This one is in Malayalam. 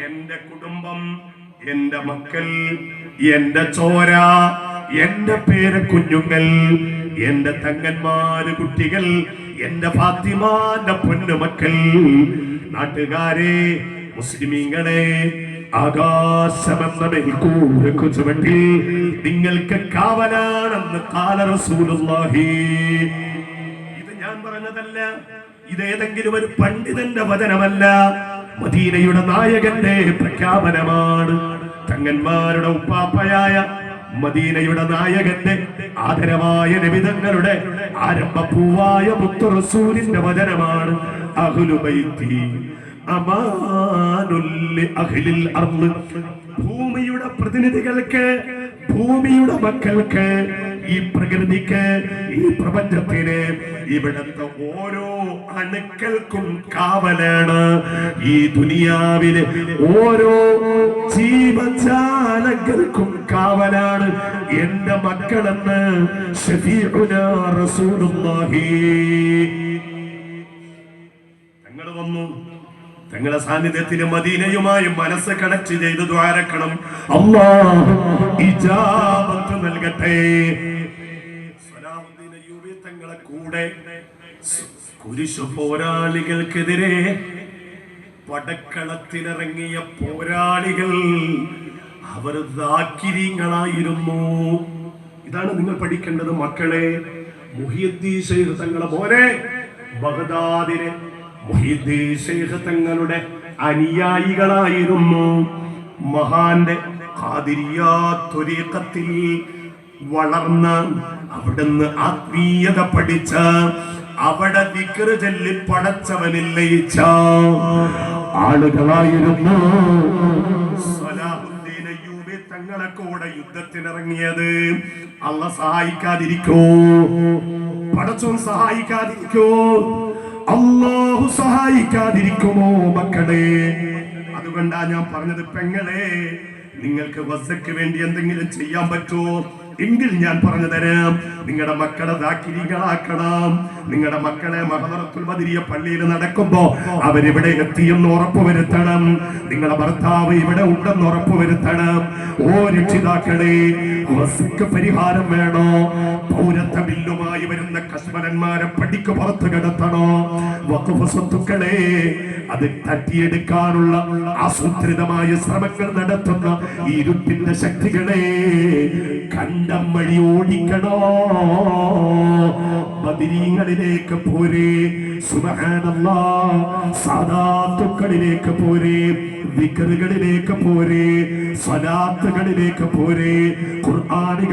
എന്റെ കുടുംബം എന്റെ മക്കൾ എന്റെ ചോര എന്റെ പേര് കുഞ്ഞുങ്ങൾ എന്റെ തങ്ങന്മാര് കുട്ടികൾ എന്റെ ഫാത്തിമാന്റെ പൊന്നുമക്കൾ നാട്ടുകാരെ മുസ്ലിമീങ്ങളെ ആകാശമെന്ന മെൽക്കൂരക്കു ചുവട്ടിൽ നിങ്ങൾക്ക് കാവലാണെന്ന് കാല റസൂലുള്ളാഹി. പറഞ്ഞതല്ല ഇതേതെങ്കിലും ഒരു പണ്ഡിതന്റെ വചനമല്ല. മദീനയുടെ നായകന്റെ പ്രഖ്യാപനമാണ്. തങ്ങന്മാരുടെ ഉപ്പാപ്പയായ മദീനയുടെ നായകന്റെ ആദരവായ നബിതങ്ങളുടെ ആരംഭപ്പൂവായ പുത്തുറസൂരിന്റെ വചനമാണ്. ഭൂമിയുടെ പ്രതിനിധികൾക്ക് ഭൂമിയുടെ മക്കൾക്ക് ഈ പ്രകൃതിക്ക് ഈ പ്രപഞ്ചത്തിന് ഇവിടുത്തെ ഓരോ അണുക്കൾക്കും കാവലാണ്. ഈ ദുനിയാവിന് ഓരോ ജീവജാലങ്ങൾക്കും കാവലാണ്. എന്റെ മക്കളെന്ന് തങ്ങൾ വന്നു. തങ്ങളുടെ സാന്നിധ്യത്തിന് മദീനയുമായി മനസ്സ് കണക്ട് ചെയ്ത് ദ്വാരക്കണം. അല്ലാഹു ഇജാബത്ത് നൽകട്ടെ. തങ്ങളെ കൂടെ കുരിശു പോരാളികൾക്കെതിരെ പടക്കളത്തിലിറങ്ങിയ പോരാളികൾ അവർ ദാക്കിരിങ്ങളായിരുന്നു ഇതാണ് നിങ്ങൾ പഠിക്കേണ്ടത് മക്കളെ. മുഹിയുദ്ദീൻ ശൈഖ് തങ്ങളെ പോലെ ബഗദാദിനെ മുഹിയുദ്ദീൻ തങ്ങളുടെ അനുയായികളായിരുന്നു. മഹാന്റെ ഖാദിരിയാ ത്വരീഖത്തിൽ വളർന്ന് അവിടുന്ന് ആത്മീയത പഠിച്ച അവിടെ വിക്ര ചൊല്ലി പടച്ചവനിൽ ലയിച്ച ആളുകളായിരുന്നു. തങ്ങളെ കൂടെ യുദ്ധത്തിനിറങ്ങിയത്. അല്ല സഹായിക്കാതിരിക്കോ. പടച്ചോൻ സഹായിക്കാതിരിക്കോ. അല്ലാഹു സഹായിക്കാതിരിക്കുമോ മക്കളെ? അതുകൊണ്ടാ ഞാൻ പറഞ്ഞത് പെങ്ങളെ നിങ്ങൾക്ക് വസക്ക് വേണ്ടി എന്തെങ്കിലും ചെയ്യാൻ പറ്റുമോ എങ്കിൽ ഞാൻ പറഞ്ഞു തരാം നിങ്ങളുടെ മക്കളെ ദാക്കിരികളാക്കണം നിങ്ങളുടെ മക്കളെ മഹദറത്തുൽ ബദരിയ പള്ളിയിൽ നടക്കുമ്പോ അവരിവിടെ എത്തിയെന്ന് ഉറപ്പുവരുത്തണം നിങ്ങളുടെ ഭർത്താവ് ഇവിടെ ഉണ്ടെന്ന് ഉറപ്പുവരുത്തണം ഓ രക്ഷിതാക്കളെ അവസ്ഥക്ക് പരിഹാരം വേണോ? പൗരത്വ ബില്ലുമായി വരുന്ന കശ്മലന്മാരെ പടിക്ക് പുറത്ത് കിടത്തണോ? വഖഫ് സ്വത്തുക്കളെ അത് തട്ടിയെടുക്കാനുള്ള ആസൂത്രിതമായ ശ്രമങ്ങൾ നടത്തുന്ന ഈ ഇരുട്ടിന്റെ ശക്തികളെ കണ്ടം വഴി ഓടിക്കണോ? ബദിരീങ്ങളിലേക്ക് പോരെ. സുബഹാനല്ലാ. സാദാത്തുക്കളിലേക്ക് പോരെ. വിക്കറുകളിലേക്ക് പോരെ. സ്വലാത്തുകളിലേക്ക് പോരെ. ഖുർആാനിക